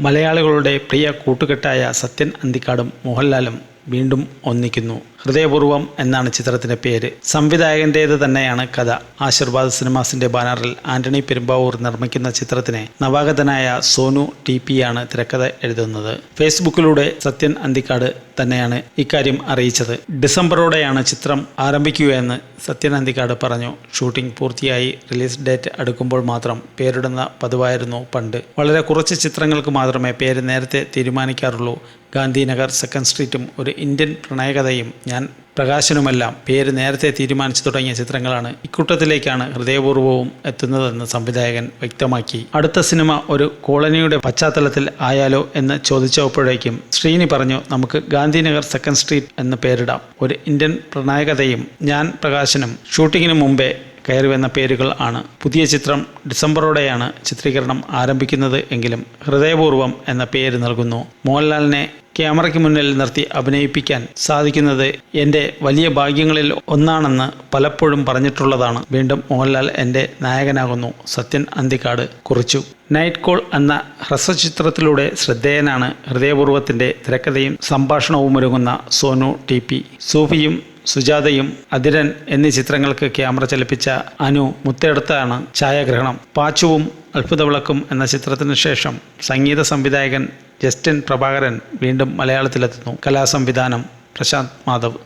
മലയാളികളുടെ പ്രിയ കൂട്ടുകെട്ടായ സത്യൻ അന്തിക്കാടും മോഹൻലാലും വീണ്ടും ഒന്നിക്കുന്നു. ഹൃദയപൂർവം എന്നാണ് ചിത്രത്തിന്റെ പേര്. സംവിധായകന്റേത് തന്നെയാണ് കഥ. ആശീർവാദ് സിനിമാസിന്റെ ബാനറിൽ ആന്റണി പെരുമ്പാവൂർ നിർമ്മിക്കുന്ന ചിത്രത്തിനെ നവാഗതനായ സോനു ടി പി ആണ് തിരക്കഥ എഴുതുന്നത്. ഫേസ്ബുക്കിലൂടെ സത്യൻ അന്തിക്കാട് തന്നെയാണ് ഇക്കാര്യം അറിയിച്ചത്. ഡിസംബറോടെയാണ് ചിത്രം ആരംഭിക്കുകയെന്ന് സത്യൻ അന്തിക്കാട് പറഞ്ഞു. ഷൂട്ടിംഗ് പൂർത്തിയായി റിലീസ് ഡേറ്റ് അടുക്കുമ്പോൾ മാത്രം പേരിടുന്ന പതിവായിരുന്നു പണ്ട്. വളരെ കുറച്ച് ചിത്രങ്ങൾക്ക് മാത്രമേ പേര് നേരത്തെ തീരുമാനിക്കാറുള്ളൂ. ഗാന്ധിനഗർ സെക്കൻഡ് സ്ട്രീറ്റും ഒരു ഇന്ത്യൻ പ്രണയകഥയും ഞാൻ പ്രകാശനുമെല്ലാം പേര് നേരത്തെ തീരുമാനിച്ചു തുടങ്ങിയ ചിത്രങ്ങളാണ് ഇക്കൂട്ടത്തിലേക്കാണ് ഹൃദയപൂർവവും എത്തുന്നതെന്ന് സംവിധായകൻ വ്യക്തമാക്കി. അടുത്ത സിനിമ ഒരു കോളനിയുടെ പശ്ചാത്തലത്തിൽ ആയാലോ എന്ന് ചോദിച്ചപ്പോഴേക്കും ശ്രീനി പറഞ്ഞു നമുക്ക് ഗാന്ധിനഗർ സെക്കൻഡ് സ്ട്രീറ്റ് എന്ന് പേരിടാം. ഒരു ഇന്ത്യൻ പ്രണയകഥയും ഞാൻ പ്രകാശനും ഷൂട്ടിങ്ങിന് മുമ്പേ കയറി വന്ന പേരുകൾ ആണ്. പുതിയ ചിത്രം ഡിസംബറോടെയാണ് ചിത്രീകരണം ആരംഭിക്കുന്നത് എങ്കിലും ഹൃദയപൂർവം എന്ന പേര് നൽകുന്നു. മോഹൻലാലിനെ ക്യാമറയ്ക്ക് മുന്നിൽ നിർത്തി അഭിനയിപ്പിക്കാൻ സാധിക്കുന്നത് എന്റെ വലിയ ഭാഗ്യങ്ങളിൽ ഒന്നാണെന്ന് പലപ്പോഴും പറഞ്ഞിട്ടുള്ളതാണ്. വീണ്ടും മോഹൻലാൽ എന്റെ നായകനാകുന്നു. സത്യൻ അന്തിക്കാട് കുറിച്ചു. നൈറ്റ് കോൾ എന്ന ഹ്രസ്വചിത്രത്തിലൂടെ ശ്രദ്ധേയനാണ്. ഹൃദയപൂർവത്തിന്റെ തിരക്കഥയും സംഭാഷണവും ഒരുങ്ങുന്ന സോനു ടി പി. സൂഫിയും സുജാതയും അതിരൻ എന്നീ ചിത്രങ്ങൾക്ക് ക്യാമറ ചലിപ്പിച്ച അനു മുത്തെടുത്താണ് ഛായാഗ്രഹണം. പാച്ചുവും അത്ഭുതവിളക്കും എന്ന ചിത്രത്തിനു ശേഷം സംഗീത സംവിധായകൻ ജസ്റ്റിൻ പ്രഭാകരൻ വീണ്ടും മലയാളത്തിലെത്തുന്നു. കലാസംവിധാനം പ്രശാന്ത് മാധവ്.